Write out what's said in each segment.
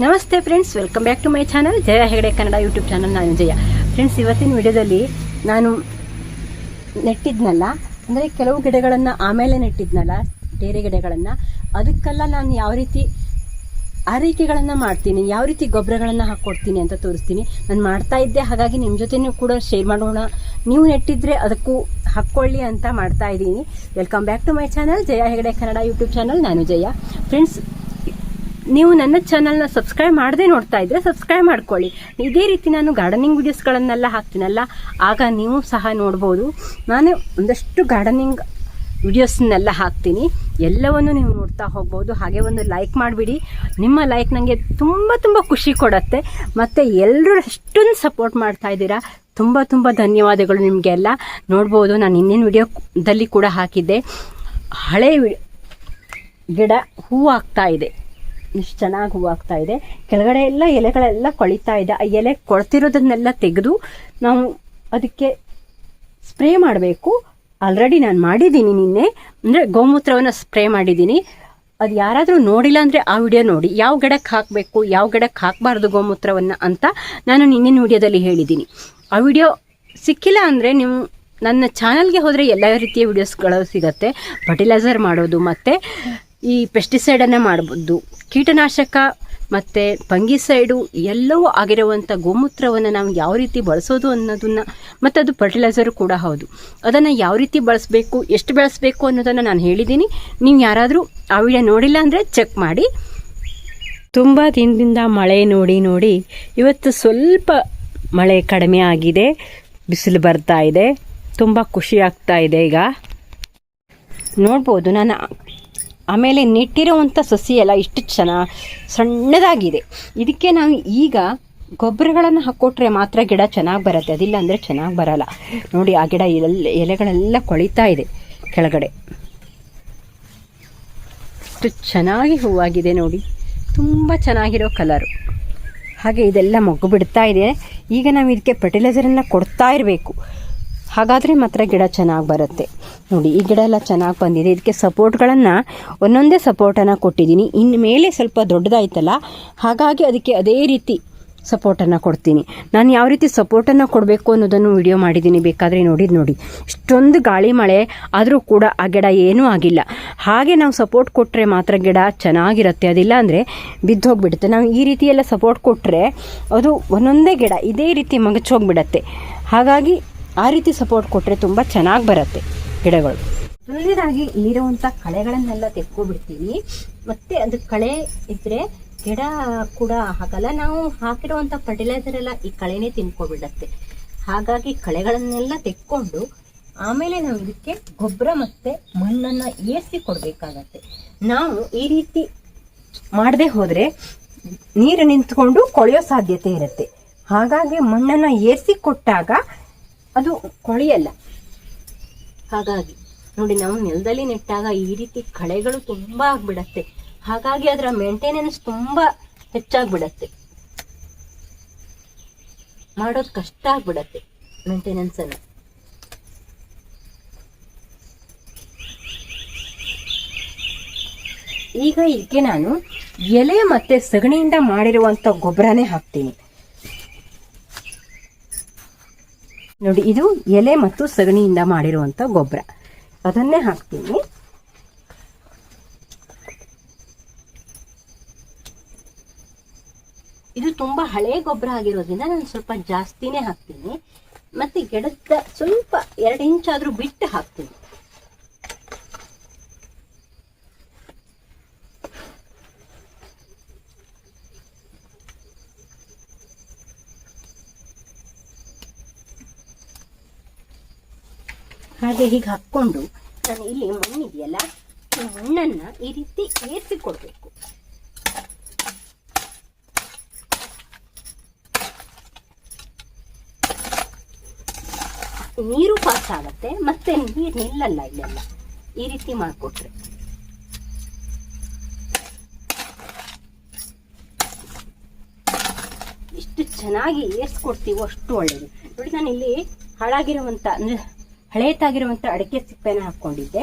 ನಮಸ್ತೆ friends welcome back to my channel Jaya Hegde Kannada YouTube channel ನಾನು Jaya friends ಇವತ್ತಿನ ವಿಡಿಯೋದಲ್ಲಿ ನಾನು ನೆಟ್ಟಿದ್ನಲ್ಲ, ಅಂದರೆ ಕೆಲವು ಗಿಡಗಳನ್ನು ಆಮೇಲೆ ನೆಟ್ಟಿದ್ನಲ್ಲ, ಬೇರೆ ಗಿಡಗಳನ್ನು, ಅದಕ್ಕೆಲ್ಲ ನಾನು ಯಾವ ರೀತಿ ಆರೈಕೆಗಳನ್ನು ಮಾಡ್ತೀನಿ, ಯಾವ ರೀತಿ ಗೊಬ್ಬರಗಳನ್ನು ಹಾಕ್ಕೊಡ್ತೀನಿ ಅಂತ ತೋರಿಸ್ತೀನಿ. ನಾನು ಮಾಡ್ತಾ ಇದ್ದೆ, ಹಾಗಾಗಿ ನಿಮ್ಮ ಜೊತೆನೂ ಕೂಡ ಶೇರ್ ಮಾಡೋಣ. ನೀವು ನೆಟ್ಟಿದ್ರೆ ಅದಕ್ಕೂ ಹಾಕ್ಕೊಳ್ಳಿ ಅಂತ ಮಾಡ್ತಾ ಇದ್ದೀನಿ. Welcome back to my channel Jaya Hegde Kannada YouTube channel ನಾನು ಜಯ ಫ್ರೆಂಡ್ಸ್ ನೀವು ನನ್ನ ಚಾನಲ್ನ ಸಬ್ಸ್ಕ್ರೈಬ್ ಮಾಡದೆ ನೋಡ್ತಾ ಇದ್ರೆ ಸಬ್ಸ್ಕ್ರೈಬ್ ಮಾಡ್ಕೊಳ್ಳಿ. ಇದೇ ರೀತಿ ನಾನು ಗಾರ್ಡನಿಂಗ್ ವಿಡಿಯೋಸ್ಗಳನ್ನೆಲ್ಲ ಹಾಕ್ತೀನಲ್ಲ, ಆಗ ನೀವು ಸಹ ನೋಡ್ಬೋದು. ನಾನು ಒಂದಷ್ಟು ಗಾರ್ಡನಿಂಗ್ ವಿಡಿಯೋಸ್ನೆಲ್ಲ ಹಾಕ್ತೀನಿ. ಎಲ್ಲವನ್ನು ನೀವು ನೋಡ್ತಾ ಹೋಗ್ಬೋದು. ಹಾಗೆ ಒಂದು ಲೈಕ್ ಮಾಡಿಬಿಡಿ. ನಿಮ್ಮ ಲೈಕ್ ನನಗೆ ತುಂಬ ತುಂಬ ಖುಷಿ ಕೊಡುತ್ತೆ. ಮತ್ತು ಎಲ್ಲರೂ ಅಷ್ಟೊಂದು ಸಪೋರ್ಟ್ ಮಾಡ್ತಾ ಇದ್ದೀರಾ? ತುಂಬ ತುಂಬ ಧನ್ಯವಾದಗಳು ನಿಮಗೆಲ್ಲ. ನೋಡ್ಬೋದು, ನಾನು ಇನ್ನೇನು ವಿಡಿಯೋದಲ್ಲಿ ಕೂಡ ಹಾಕಿದ್ದೆ. ಹಳೆ ಗಿಡ ಹೂವು ಆಗ್ತಾ ಇದೆ. ಇಷ್ಟು ಚೆನ್ನಾಗಿ ಹೂವಾಗ್ತಾ ಇದೆ ಕೆಳಗಡೆ ಎಲ್ಲ ಎಲೆಗಳೆಲ್ಲ ಕೊಳಿತಾ ಇದೆ. ಆ ಎಲೆ ಕೊಳ್ತಿರೋದನ್ನೆಲ್ಲ ತೆಗೆದು ನಾವು ಅದಕ್ಕೆ ಸ್ಪ್ರೇ ಮಾಡಬೇಕು. ಆಲ್ರೆಡಿ ನಾನು ಮಾಡಿದ್ದೀನಿ ನಿನ್ನೆ. ಅಂದರೆ ಗೋಮೂತ್ರವನ್ನು ಸ್ಪ್ರೇ ಮಾಡಿದ್ದೀನಿ. ಅದು ಯಾರಾದರೂ ನೋಡಿಲ್ಲ ಅಂದರೆ ಆ ವಿಡಿಯೋ ನೋಡಿ. ಯಾವ ಗಿಡಕ್ಕೆ ಹಾಕಬೇಕು, ಯಾವ ಗಿಡಕ್ಕೆ ಹಾಕಬಾರ್ದು ಗೋಮೂತ್ರವನ್ನು ಅಂತ ನಾನು ನಿನ್ನಿನ ವಿಡಿಯೋದಲ್ಲಿ ಹೇಳಿದ್ದೀನಿ. ಆ ವಿಡಿಯೋ ಸಿಕ್ಕಿಲ್ಲ ಅಂದರೆ ನೀವು ನನ್ನ ಚಾನಲ್ಗೆ ಹೋದರೆ ಎಲ್ಲ ರೀತಿಯ ವಿಡಿಯೋಸ್ಗಳು ಸಿಗುತ್ತೆ. ಫರ್ಟಿಲೈಸರ್ ಮಾಡೋದು ಮತ್ತು ಈ ಪೆಸ್ಟಿಸೈಡನ್ನು ಮಾಡ್ಬೋದು. ಕೀಟನಾಶಕ ಮತ್ತು ಪಂಗಿಸೈಡು ಎಲ್ಲವೂ ಆಗಿರುವಂಥ ಗೋಮೂತ್ರವನ್ನು ನಾವು ಯಾವ ರೀತಿ ಬಳಸೋದು ಅನ್ನೋದನ್ನು ಮತ್ತು ಅದು ಫರ್ಟಿಲೈಸರು ಕೂಡ ಹೌದು. ಅದನ್ನು ಯಾವ ರೀತಿ ಬಳಸಬೇಕು, ಎಷ್ಟು ಬಳಸಬೇಕು ಅನ್ನೋದನ್ನು ನಾನು ಹೇಳಿದ್ದೀನಿ. ನೀವು ಯಾರಾದರೂ ಆ ವಿಡಿಯೋ ನೋಡಿಲ್ಲ ಅಂದರೆ ಚೆಕ್ ಮಾಡಿ. ತುಂಬ ದಿನದಿಂದ ಮಳೆ ನೋಡಿ ನೋಡಿ ಇವತ್ತು ಸ್ವಲ್ಪ ಮಳೆ ಕಡಿಮೆ ಆಗಿದೆ, ಬಿಸಿಲು ಬರ್ತಾ ಇದೆ, ತುಂಬ ಖುಷಿ ಆಗ್ತಾ ಇದೆ ಈಗ. ನೋಡ್ಬೋದು ನಾನು ಆಮೇಲೆ ನೆಟ್ಟಿರುವಂಥ ಸಸಿ ಎಲ್ಲ ಇಷ್ಟು ಚೆನ್ನ, ಸಣ್ಣದಾಗಿದೆ. ಇದಕ್ಕೆ ನಾವು ಈಗ ಗೊಬ್ಬರಗಳನ್ನು ಹಾಕ್ಕೊಟ್ರೆ ಮಾತ್ರ ಗಿಡ ಚೆನ್ನಾಗಿ ಬರುತ್ತೆ, ಅದಿಲ್ಲ ಅಂದರೆ ಚೆನ್ನಾಗಿ ಬರಲ್ಲ. ನೋಡಿ, ಆ ಗಿಡ ಎಲ್ಲ, ಎಲೆಗಳೆಲ್ಲ ಕೊಳಿತಾ ಇದೆ ಕೆಳಗಡೆ. ಇಷ್ಟು ಚೆನ್ನಾಗಿ ಹೂವಾಗಿದೆ ನೋಡಿ. ತುಂಬ ಚೆನ್ನಾಗಿರೋ ಕಲರು. ಹಾಗೆ ಇದೆಲ್ಲ ಮೊಗ್ಗು ಬಿಡ್ತಾ ಇದೆ. ಈಗ ನಾವು ಇದಕ್ಕೆ ಫರ್ಟಿಲೈಸರನ್ನು ಕೊಡ್ತಾ ಇರಬೇಕು. ಹಾಗಾದರೆ ಮಾತ್ರ ಗಿಡ ಚೆನ್ನಾಗಿ ಬರುತ್ತೆ. ನೋಡಿ, ಈ ಗಿಡ ಎಲ್ಲ ಚೆನ್ನಾಗಿ ಬಂದಿದೆ. ಇದಕ್ಕೆ ಸಪೋರ್ಟ್ಗಳನ್ನು ಒಂದೊಂದೇ ಸಪೋರ್ಟನ್ನು ಕೊಟ್ಟಿದ್ದೀನಿ. ಇನ್ನು ಮೇಲೆ ಸ್ವಲ್ಪ ದೊಡ್ಡದಾಯ್ತಲ್ಲ, ಹಾಗಾಗಿ ಅದಕ್ಕೆ ಅದೇ ರೀತಿ ಸಪೋರ್ಟನ್ನು ಕೊಡ್ತೀನಿ. ನಾನು ಯಾವ ರೀತಿ ಸಪೋರ್ಟನ್ನು ಕೊಡಬೇಕು ಅನ್ನೋದನ್ನು ವಿಡಿಯೋ ಮಾಡಿದ್ದೀನಿ. ಬೇಕಾದರೆ ನೋಡಿದ್ದು ನೋಡಿ. ಇಷ್ಟೊಂದು ಗಾಳಿ ಮಳೆ, ಆದರೂ ಕೂಡ ಆ ಗಿಡ ಏನೂ ಆಗಿಲ್ಲ. ಹಾಗೆ ನಾವು ಸಪೋರ್ಟ್ ಕೊಟ್ಟರೆ ಮಾತ್ರ ಗಿಡ ಚೆನ್ನಾಗಿರುತ್ತೆ. ಅದಿಲ್ಲ ಅಂದರೆ ಬಿದ್ದು ಹೋಗ್ಬಿಡುತ್ತೆ ನಾವು ಈ ರೀತಿ ಎಲ್ಲ ಸಪೋರ್ಟ್ ಕೊಟ್ಟರೆ ಅದು ಒಂದೊಂದೇ ಗಿಡ, ಇದೇ ರೀತಿ ಮಗಚೋಗ್ಬಿಡತ್ತೆ ಹಾಗಾಗಿ ಆ ರೀತಿ ಸಪೋರ್ಟ್ ಕೊಟ್ಟರೆ ತುಂಬ ಚೆನ್ನಾಗಿ ಬರುತ್ತೆ ಗಿಡಗಳು. ಮೊದಲನೇದಾಗಿ ಇಲ್ಲಿರುವಂಥ ಕಳೆಗಳನ್ನೆಲ್ಲ ತೆಕ್ಕೊಬಿಡ್ತೀವಿ. ಮತ್ತೆ ಅದು ಕಳೆ ಇದ್ರೆ ಗಿಡ ಕೂಡ ಹಾಕಲ್ಲ. ನಾವು ಹಾಕಿರುವಂಥ ಫರ್ಟಿಲೈಸರ್ ಎಲ್ಲ ಈ ಕಳೆನೇ ತಿನ್ಕೊಬಿಡತ್ತೆ. ಹಾಗಾಗಿ ಕಳೆಗಳನ್ನೆಲ್ಲ ತೆಕ್ಕೊಂಡು ಆಮೇಲೆ ನಾವು ಇದಕ್ಕೆ ಗೊಬ್ಬರ ಮತ್ತೆ ಮಣ್ಣನ್ನ ಏರಿಸಿ ಕೊಡಬೇಕಾಗತ್ತೆ. ನಾವು ಈ ರೀತಿ ಮಾಡದೆ ಹೋದರೆ ನೀರು ನಿಂತ್ಕೊಂಡು ಕೊಳೆಯೋ ಸಾಧ್ಯತೆ ಇರುತ್ತೆ. ಹಾಗಾಗಿ ಮಣ್ಣನ್ನ ಏರಿಸಿ ಕೊಟ್ಟಾಗ ಅದು ಕೊಳೆಯಲ್ಲ. ಹಾಗಾಗಿ ನೋಡಿ ನಾವು ನೆಲದಲ್ಲಿ ನೆಟ್ಟಾಗ ಈ ರೀತಿ ಕಳೆಗಳು ತುಂಬಾ ಆಗ್ಬಿಡತ್ತೆ. ಹಾಗಾಗಿ ಅದರ ಮೇಂಟೆನೆನ್ಸ್ ತುಂಬಾ ಹೆಚ್ಚಾಗ್ಬಿಡತ್ತೆ. ಮಾಡೋದು ಕಷ್ಟ ಆಗ್ಬಿಡತ್ತೆ ಮೇಂಟೆನೆನ್ಸ್ ಅನ್ನು. ಈಗ ಇದಕ್ಕೆ ನಾನು ಎಲೆ ಮತ್ತೆ ಸಗಣಿಯಿಂದ ಮಾಡಿರುವಂತ ಗೊಬ್ಬರನೇ ಹಾಕ್ತೀನಿ. ನೋಡಿ, ಇದು ಎಲೆ ಮತ್ತು ಸಗಣಿಯಿಂದ ಮಾಡಿರುವಂತ ಗೊಬ್ಬರ. ಅದನ್ನೇ ಹಾಕ್ತೀನಿ. ಇದು ತುಂಬಾ ಹಳೆ ಗೊಬ್ಬರ ಆಗಿರೋದ್ರಿಂದ ನಾನು ಸ್ವಲ್ಪ ಜಾಸ್ತಿನೇ ಹಾಕ್ತೀನಿ. ಮತ್ತೆ ಗಿಡದ ಸ್ವಲ್ಪ ಎರಡು ಇಂಚ್ ಆದ್ರೂ ಬಿಟ್ಟು ಹಾಕ್ತೀನಿ. ಹಾಗೆ ಹೀಗೆ ಹಾಕ್ಕೊಂಡು ನಾನು ಇಲ್ಲಿ ಮಣ್ಣಿದೆಯಲ್ಲ, ಈ ಮಣ್ಣನ್ನ ಈ ರೀತಿ ಏರಿಸಿ ಕೊಡ್ಬೇಕು ನೀರು ಪಾಸ್ ಆಗತ್ತೆ ಮತ್ತೆ ನೀರು ನಿಲ್ಲಲ್ಲ ಇಲ್ಲೆಲ್ಲ. ಈ ರೀತಿ ಮಾಡಿಕೊಟ್ರೆ. ಎಷ್ಟು ಚೆನ್ನಾಗಿ ಏರ್ಸ್ಕೊಡ್ತೀವೋ ಅಷ್ಟು ಒಳ್ಳೇದು. ನೋಡಿ ನಾನು ಇಲ್ಲಿ ಹಾಳಾಗಿರುವಂತ, ಅಂದ್ರೆ ಹಳೇತಾಗಿರುವಂತ ಅಡಿಕೆ ಸಿಪ್ಪೆನ ಹಾಕೊಂಡಿದ್ದೆ.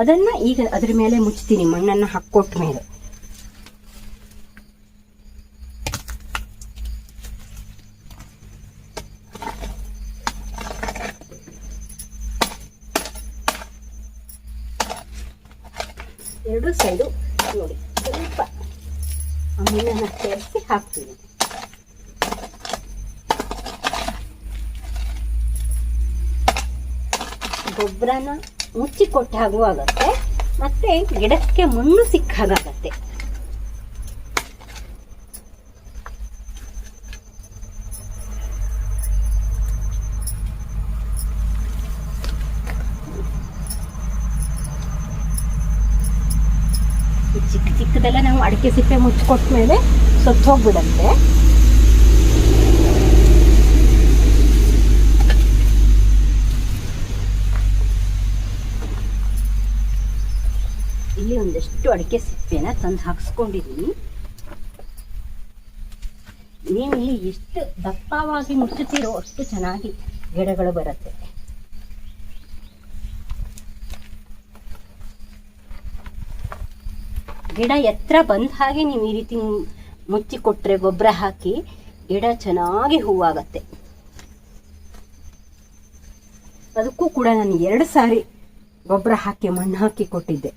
ಅದನ್ನ ಈಗ ಅದ್ರ ಮೇಲೆ ಮುಚ್ಚತೀನಿ ಮಣ್ಣನ್ನ ಹಾಕ್ಕೊಟ್ಟ ಮೇಲೆ. ಎರಡು ಸೈಡು ನೋಡಿ, ಸ್ವಲ್ಪ ಆ ಮಣ್ಣನ್ನ ಸೇರಿಸಿ ಹಾಕ್ತೀನಿ. ಗೊಬ್ಬರನ ಮುಚ್ಚಿ ಕೊಟ್ಟ ಹಾಗೂ ಆಗತ್ತೆ ಮತ್ತೆ ಗಿಡಕ್ಕೆ ಮಣ್ಣು ಸಿಕ್ಕ ಹಾಗಾಗತ್ತೆ ಚಿಕ್ಕ ಚಿಕ್ಕದೆಲ್ಲ ನಾವು ಅಡಿಕೆ ಸಿಪ್ಪೆ ಮುಚ್ಚಿಕೊಟ್ಟ ಮೇಲೆ ಸತ್ತು ಹೋಗ್ಬಿಡತ್ತೆ ಇಲ್ಲಿ ಒಂದಷ್ಟು ಅಡಿಕೆ ಸಿಪ್ಪೆನ ತಂದು ಹಾಕ್ಸ್ಕೊಂಡಿದ್ದೀನಿ ನೀವು ಇಲ್ಲಿ ಎಷ್ಟು ದಪ್ಪವಾಗಿ ಮುಚ್ಚುತ್ತೀರೋ ಅಷ್ಟು ಚೆನ್ನಾಗಿ ಗಿಡಗಳು ಬರುತ್ತೆ ಗಿಡ ಎತ್ತರ ಬಂದ ಹಾಗೆ ನೀವು ಈ ರೀತಿ ಮುಚ್ಚಿ ಕೊಟ್ರೆ ಗೊಬ್ಬರ ಹಾಕಿ ಗಿಡ ಚೆನ್ನಾಗಿ ಹೂವಾಗತ್ತೆ ಅದಕ್ಕೂ ಕೂಡ ನಾನು ಎರಡು ಸಾರಿ ಗೊಬ್ಬರ ಹಾಕಿ ಮಣ್ಣು ಹಾಕಿ ಕೊಟ್ಟಿದ್ದೆ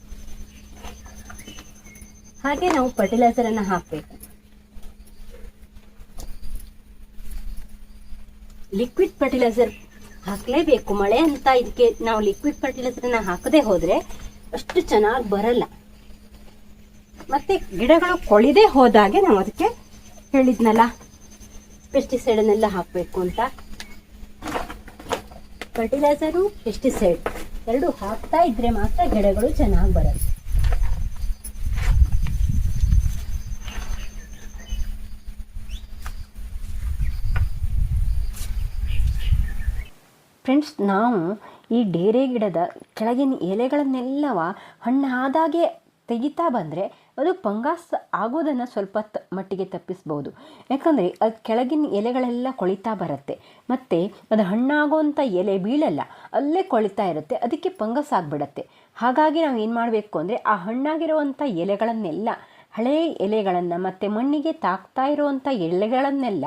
ಹಾಗೆ ನಾವು ಫರ್ಟಿಲೈಸರ್ ಅನ್ನ ಹಾಕಬೇಕು. ಲಿಕ್ವಿಡ್ ಫರ್ಟಿಲೈಸರ್ ಹಾಕಲೇಬೇಕು. ಮಳೆ ಅಂತ ಇದಕ್ಕೆ ನಾವು ಲಿಕ್ವಿಡ್ ಫರ್ಟಿಲೈಸರ್ ಅನ್ನ ಹಾಕದೆ ಹೋದ್ರೆ ಅಷ್ಟು ಚೆನ್ನಾಗಿ ಬರಲ್ಲ. ಮತ್ತೆ ಗಿಡಗಳು ಕೊಳಿದೇ ಹೋದಾಗೆ ನಾವು ಅದಕ್ಕೆ ಹೇಳಿದ್ನಲ್ಲ ಪೆಸ್ಟಿಸೈಡನ್ನೆಲ್ಲ ಹಾಕಬೇಕು ಅಂತ. ಫರ್ಟಿಲೈಸರು ಪೆಸ್ಟಿಸೈಡ್ ಎರಡು ಹಾಕ್ತಾ ಇದ್ರೆ ಮಾತ್ರ ಗಿಡಗಳು ಚೆನ್ನಾಗಿ ಬರುತ್ತೆ. ಫ್ರೆಂಡ್ಸ್ ನಾವು ಈ ಡೇರೆ ಗಿಡದ ಕೆಳಗಿನ ಎಲೆಗಳನ್ನೆಲ್ಲವ ಹಣ್ಣಾದಾಗೆ ತೆಗಿತಾ ಬಂದರೆ ಅದು ಪಂಗಾಸ್ ಆಗೋದನ್ನು ಸ್ವಲ್ಪ ತ ಮಟ್ಟಿಗೆ ತಪ್ಪಿಸ್ಬೋದು. ಯಾಕಂದರೆ ಅದು ಕೆಳಗಿನ ಎಲೆಗಳೆಲ್ಲ ಕೊಳಿತಾ ಬರುತ್ತೆ. ಮತ್ತು ಅದು ಹಣ್ಣಾಗೋವಂಥ ಎಲೆ ಬೀಳಲ್ಲ, ಅಲ್ಲೇ ಕೊಳಿತಾ ಇರುತ್ತೆ, ಅದಕ್ಕೆ ಪಂಗಸ್ ಆಗಿಬಿಡತ್ತೆ. ಹಾಗಾಗಿ ನಾವು ಏನು ಮಾಡಬೇಕು ಅಂದರೆ ಆ ಹಣ್ಣಾಗಿರುವಂಥ ಎಲೆಗಳನ್ನೆಲ್ಲ, ಹಳೆ ಎಲೆಗಳನ್ನು ಮತ್ತು ಮಣ್ಣಿಗೆ ತಾಕ್ತಾ ಇರುವಂಥ ಎಲೆಗಳನ್ನೆಲ್ಲ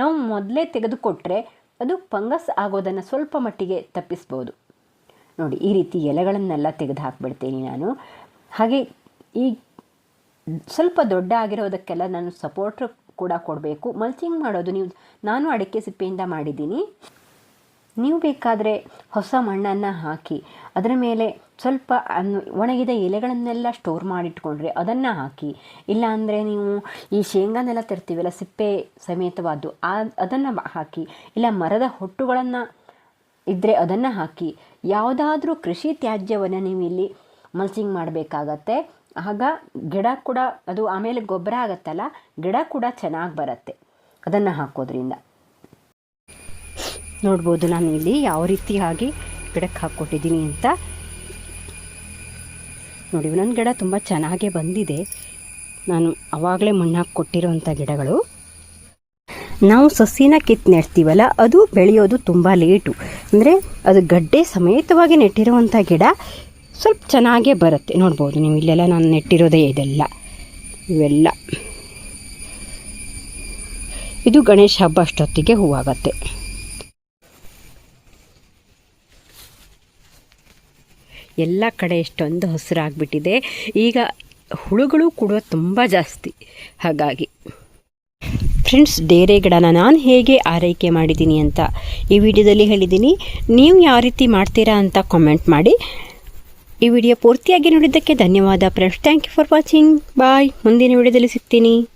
ನಾವು ಮೊದಲೇ ತೆಗೆದುಕೊಟ್ರೆ ಅದು ಫಂಗಸ್ ಆಗೋದನ್ನು ಸ್ವಲ್ಪ ಮಟ್ಟಿಗೆ ತಪ್ಪಿಸ್ಬೋದು. ನೋಡಿ, ಈ ರೀತಿ ಎಲೆಗಳನ್ನೆಲ್ಲ ತೆಗೆದು ಹಾಕ್ಬಿಡ್ತೀನಿ ನಾನು. ಹಾಗೆ ಈ ಸ್ವಲ್ಪ ದೊಡ್ಡ ಆಗಿರೋದಕ್ಕೆಲ್ಲ ನಾನು ಸಪೋರ್ಟ್ ಕೂಡ ಕೊಡಬೇಕು. ಮಲ್ಚಿಂಗ್ ಮಾಡೋದು ನೀವು, ನಾನು ಅಡಿಕೆ ಸಿಪ್ಪೆಯಿಂದ ಮಾಡಿದ್ದೀನಿ. ನೀವು ಬೇಕಾದರೆ ಹೊಸ ಮಣ್ಣನ್ನು ಹಾಕಿ, ಅದರ ಮೇಲೆ ಸ್ವಲ್ಪ ಒಣಗಿದ ಎಲೆಗಳನ್ನೆಲ್ಲ ಸ್ಟೋರ್ ಮಾಡಿಟ್ಕೊಂಡ್ರೆ ಅದನ್ನು ಹಾಕಿ. ಇಲ್ಲಾಂದರೆ ನೀವು ಈ ಶೇಂಗಾನೆಲ್ಲ ತರ್ತೀವಲ್ಲ, ಸಿಪ್ಪೆ ಸಮೇತವಾದ್ದು, ಆ, ಅದನ್ನು ಹಾಕಿ. ಇಲ್ಲ ಮರದ ಹೊಟ್ಟುಗಳನ್ನು ಇದ್ದರೆ ಅದನ್ನು ಹಾಕಿ. ಯಾವುದಾದ್ರೂ ಕೃಷಿ ತ್ಯಾಜ್ಯವನ್ನು ನೀವು ಇಲ್ಲಿ ಮಲ್ಸಿಂಗ್ ಮಾಡಬೇಕಾಗತ್ತೆ. ಆಗ ಗಿಡ ಕೂಡ, ಅದು ಆಮೇಲೆ ಗೊಬ್ಬರ ಆಗತ್ತಲ್ಲ, ಗಿಡ ಕೂಡ ಚೆನ್ನಾಗಿ ಬರುತ್ತೆ. ಅದನ್ನು ಹಾಕೋದ್ರಿಂದ. ನೋಡ್ಬೋದು. ನಾನು ಇಲ್ಲಿ ಯಾವ ರೀತಿಯಾಗಿ ಗಿಡಕ್ಕೆ ಹಾಕ್ಕೊಟ್ಟಿದ್ದೀನಿ ಅಂತ. ನೋಡಿ, ನನ್ನ ಗಿಡ ತುಂಬ ಚೆನ್ನಾಗೇ ಬಂದಿದೆ. ನಾನು ಆವಾಗಲೇ ಮಣ್ಣು ಹಾಕಿ ಕೊಟ್ಟಿರೋಂಥ ಗಿಡಗಳು. ನಾವು ಸಸಿನ ಕಿತ್ತು ನೆಡ್ತೀವಲ್ಲ, ಅದು ಬೆಳೆಯೋದು ತುಂಬ ಲೇಟು. ಅಂದರೆ ಅದು ಗಡ್ಡೆ ಸಮೇತವಾಗಿ ನೆಟ್ಟಿರುವಂಥ ಗಿಡ ಸ್ವಲ್ಪ ಚೆನ್ನಾಗೇ ಬರುತ್ತೆ. ನೋಡ್ಬೋದು, ನೀವು ಇಲ್ಲೆಲ್ಲ ನಾನು ನೆಟ್ಟಿರೋದೇ ಇದೆಲ್ಲ. ಇವೆಲ್ಲ. ಇದು ಗಣೇಶ ಹಬ್ಬ ಅಷ್ಟೊತ್ತಿಗೆ ಹೂವಾಗತ್ತೆ. ಎಲ್ಲ ಕಡೆ ಎಷ್ಟೊಂದು ಹಸಿರಾಗ್ಬಿಟ್ಟಿದೆ. ಈಗ ಹುಳುಗಳು ಕೂಡ ತುಂಬ ಜಾಸ್ತಿ. ಹಾಗಾಗಿ. ಫ್ರೆಂಡ್ಸ್, ಡೇರೆ ಗಿಡನ ನಾನು ಹೇಗೆ ಆರೈಕೆ ಮಾಡಿದ್ದೀನಿ ಅಂತ ಈ ವಿಡಿಯೋದಲ್ಲಿ ಹೇಳಿದ್ದೀನಿ. ನೀವು ಯಾವ ರೀತಿ ಮಾಡ್ತೀರಾ ಅಂತ ಕಾಮೆಂಟ್ ಮಾಡಿ. ಈ ವಿಡಿಯೋ ಪೂರ್ತಿಯಾಗಿ ನೋಡಿದ್ದಕ್ಕೆ ಧನ್ಯವಾದ. Friends thank you for watching bye ಮುಂದಿನ ವಿಡಿಯೋದಲ್ಲಿ ಸಿಗ್ತೀನಿ.